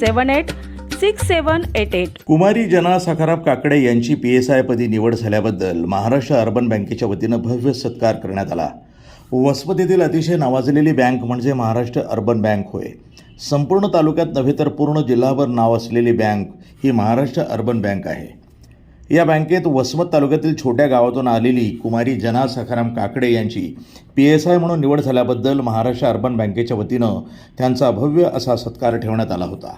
seven eight six seven eight eight Kumari Jana Sakharam Kakade यांची P S I पदी निवड झाल्याबद्दल Maharashtra urban बँकेच्या वतीनं भव्य सत्कार करण्यात आला. वसमत अतिशय नावाजलेली बँक म्हणजे महाराष्ट्र अर्बन बँक होय. संपूर्ण तालुक्यात नव्हे तर पूर्ण जिल्हाभर नाव असलेली बँक ही महाराष्ट्र अर्बन बँक आहे. या बँकेत वसमत तालुक्यातील छोट्या गावातून आलेली कुमारी जना सखाराम काकडे यांची पी एस आय म्हणून निवड झाल्याबद्दल महाराष्ट्र अर्बन बँकेच्या वतीनं त्यांचा भव्य असा सत्कार ठेवण्यात आला होता.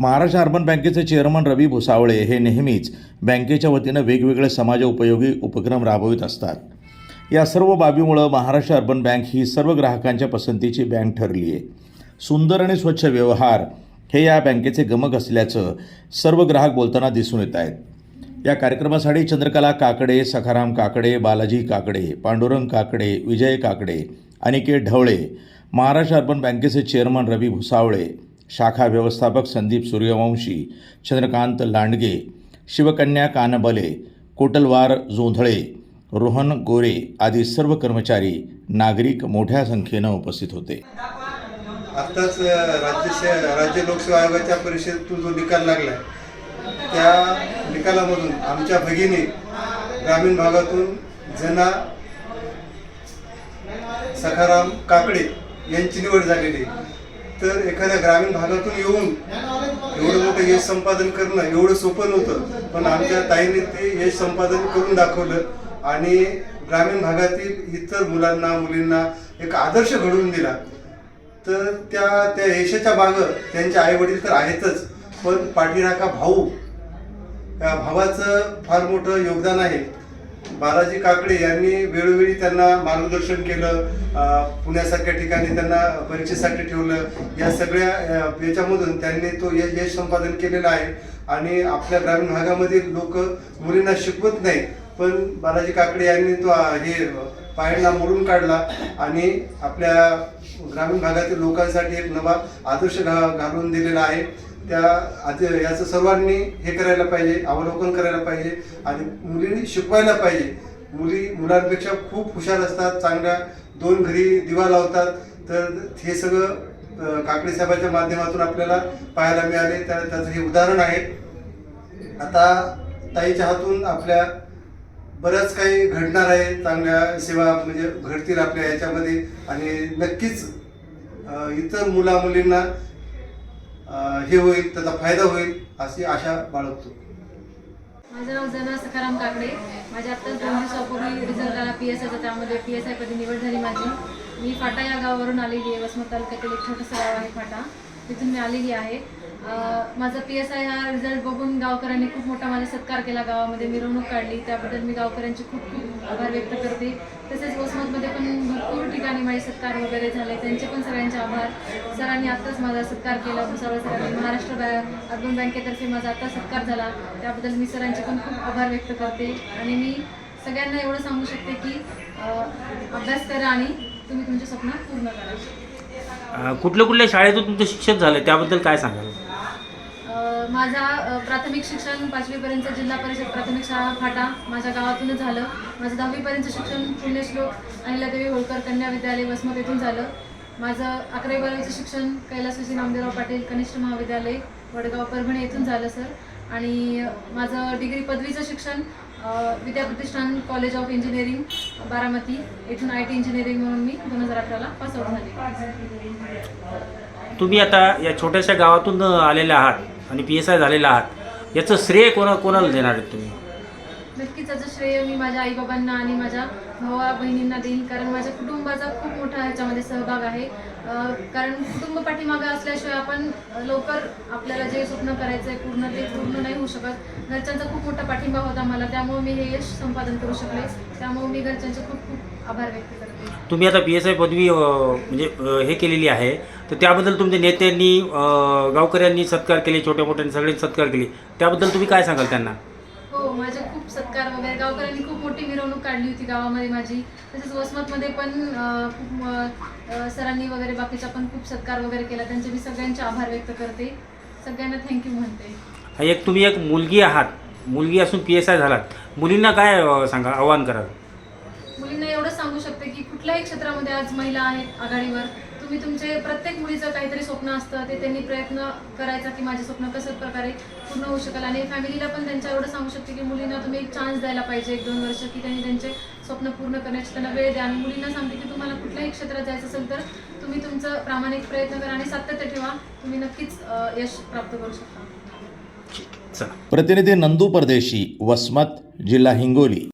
महाराष्ट्र अर्बन बँकेचे चेअरमन रवी भुसावळे हे नेहमीच बँकेच्या वतीनं वेगवेगळे समाज उपयोगी उपक्रम राबवित असतात. या सर्व बाबीमुळं महाराष्ट्र अर्बन बँक ही सर्व ग्राहकांच्या पसंतीची बँक ठरली आहे. सुंदर आणि स्वच्छ व्यवहार हे या बँकेचे गमक असल्याचं सर्व ग्राहक बोलताना दिसून येत आहेत. या कार्यक्रमासाठी चंद्रकला काकडे सखाराम काकडे बालाजी काकडे पांडुरंग काकडे विजय काकडे अनिकेत ढवळे महाराष्ट्र अर्बन बँकेचे चेअरमन रवी भुसावळे शाखा व्यवस्थापक संदीप सूर्यवंशी चंद्रकांत लांडगे शिवकन्या कानबले कोटलवार जोंधळे रोहन गोरे आदी सर्व कर्मचारी नागरिक मोठ्या संख्येनं उपस्थित होते आत्ताच राज्य राज्य लोकसेवा आयोगाच्या परिषदेतून जो निकाल लागला त्या निकालामधून आमच्या भगिनी ग्रामीण भागातून जना सखाराम काकडे यांची निवड झालेली आहे. तर एखाद्या ग्रामीण भागातून येऊन एवढं मोठं यश संपादन करणं एवढं सोपं नव्हतं. पण आमच्या ताईने ते यश संपादन करून दाखवलं आणि ग्रामीण भागातील इतर मुलांना मुलींना एक आदर्श घडवून दिला. तर त्या त्या यशाच्या मागं त्यांचे आई वडील तर आहेतच पण पाठीराखा भाऊ. त्या भावाचं फार मोठं योगदान आहे. बालाजी काकडे यांनी वेळोवेळी त्यांना मार्गदर्शन केलं पुण्यासारख्या ठिकाणी त्यांना परीक्षेसाठी ठेवलं. या सगळ्या याच्यामधून त्यांनी तो यश संपादन केलेलं आहे. आणि आपल्या ग्रामीण भागामधील लोक मुलींना शिकवत नाही पण बालाजी काकडे यांनी तो हे पायांना मोडून काढला. आणि आपल्या ग्रामीण भागातील लोकांसाठी एक नवा आदर्श घा घालून दिलेला आहे. त्या आधी याचं सर्वांनी हे करायला पाहिजे अवलोकन करायला पाहिजे आणि मुलींनी शिकवायला पाहिजे. मुली मुलांपेक्षा खूप हुशार असतात चांगल्या दोन घरी दिवा लावतात. तर हे सगळं काकडे साहेबाच्या माध्यमातून आपल्याला पाहायला मिळाले. त्या त्याचं हे उदाहरण आहे. आता ताईच्या हातून आपल्या बरंच काही घडणार आहे चांगल्या सेवा म्हणजे घडतील आपल्या याच्यामध्ये. आणि नक्कीच इतर मुला मुलींना हे होईल त्याचा फायदा होईल अशी आशा बाळगतो. माझं नाव जना सखाराम काकडे. माझ्या आत्ताच दोन दिवसापूर्वी रिझल्ट आला पी एस आयचा त्यामध्ये पी एस आयपदी निवड झाली माझी. मी फाटा या गावावरून आलेली आहे. वसमत तालुक्यातील एक छोटंसं गाव आहे फाटा. तिथून मी आलेली आहे. माझा पी एस आय हा रिझल्ट बघून गावकऱ्यांनी खूप मोठा माझा सत्कार केला. गावामध्ये मिरवणूक काढली. त्याबद्दल मी गावकऱ्यांचे खूप खूप आभार व्यक्त करते. तसेच वसमतमध्ये पण भरपूर ठिकाणी माझे सत्कार वगैरे झाले. त्यांचे पण सगळ्यांचे आभार. सरांनी आत्ताच माझा सत्कार केला. भुसावळ सरांनी महाराष्ट्र बॅ अर्बन बँकेतर्फे माझा आत्ता सत्कार झाला. त्याबद्दल मी सरांचे पण खूप आभार व्यक्त करते. आणि मी सगळ्यांना एवढं सांगू शकते की अभ्यास करा आणि तुम्ही तुमचे स्वप्न पूर्ण करा. कुठल्या कुठल्या शाळेतून तुमचं शिक्षण झालं? त्याबद्दल काय सांगाल? माझा प्राथमिक शिक्षण पाचवीपर्यंत जिल्हा परिषद प्राथमिक शाळा फाटा माझ्या गावातूनच झालं. माझं दहावीपर्यंत शिक्षण पुण्यश्लोक अहिल्यादेवी होळकर कन्या विद्यालय वसमत येथून झालं. माझं अकरावी बारावीचं शिक्षण कैलासवासी नामदेवराव पाटील कनिष्ठ महाविद्यालय वडगाव परभणी येथून झालं सर. आणि माझं डिग्री पदवीचं शिक्षण Vidyapratishthan college of engineering Baramati येथून आय टी इंजिनिअरिंग म्हणून मी दोन हजार अठराला पासआउट झाले. तुम्ही आता या छोट्याशा गावातून आलेल्या आहात. आणि पी एस आय झालेला आहात याचं श्रेय कोणा कोणाला देणार आहेत तुम्ही? नक्कीच याचं श्रेय मी माझ्या आईबाबांना आणि माझ्या भावा बहिणींना देईन कारण माझ्या कुटुंबाचा खूप मोठा ह्याच्यामध्ये सहभाग आहे. अं, कारण कुटुंब पाठीमागं असल्याशिवाय आपण लवकर आपल्याला जे स्वप्न करायचं आहे पूर्ण ते पूर्ण नाही होऊ शकत. घरच्यांचा खूप मोठा पाठिंबा होता मला त्यामुळे मी हे यश संपादन करू शकले. त्यामुळे मी घरच्यांचे खूप खूप आभार व्यक्त करते. तुम्ही आता पी एस आय पदवी अ, म्हणजे अ, हे केलेली आहे. तर त्याबद्दल तुमच्या नेत्यांनी अ, गावकऱ्यांनी सत्कार केले छोट्या मोठ्यांनी सगळे सत्कार केले. त्याबद्दल तुम्ही काय सांगाल त्यांना? हो माझे खूप सत्कार वगैरे. गावकऱ्यांनी खूप मोठी मिरवणूक काढली होती गावामध्ये माझी. तसेच वसमतमध्ये पण अं, खूप अं, सरांनी वगैरे बाकीचा पण खूप सत्कार वगैरे केला. त्यांचे मी सगळ्यांचे आभार व्यक्त करते. सगळ्यांना थँक्यू म्हणते. हा एक तुम्ही एक मुलगी आहात. मुलगी असून पी एस आय झालात. मुलींना काय अ, सांगा आव्हान कराल? सांगू शकते की कुठल्याही क्षेत्रामध्ये आज महिला आहेत आघाडीवर. तुम्ही तुमचे प्रत्येक मुलीचं काहीतरी स्वप्न असतं ते त्यांनी प्रयत्न करायचा की माझे स्वप्न कसं प्रकारे पूर्ण होऊ शकेल. आणि फॅमिलीला पण त्यांच्या एवढं सांगू शकते की मुलींना तुम्ही एक चान्स द्यायला पाहिजे एक दोन वर्ष की त्यांनी त्यांचे स्वप्न पूर्ण करण्याची त्यांना वेळ द्या. आणि मुलींना सांगते की तुम्हाला कुठल्याही क्षेत्रात जायचं असेल तर तुम्ही तुमचं प्रामाणिक प्रयत्न करा आणि सातत्य ठेवा. तुम्ही नक्कीच यश प्राप्त करू शकता. प्रतिनिधी नंदू परदेशी वसमत जिल्हा हिंगोली.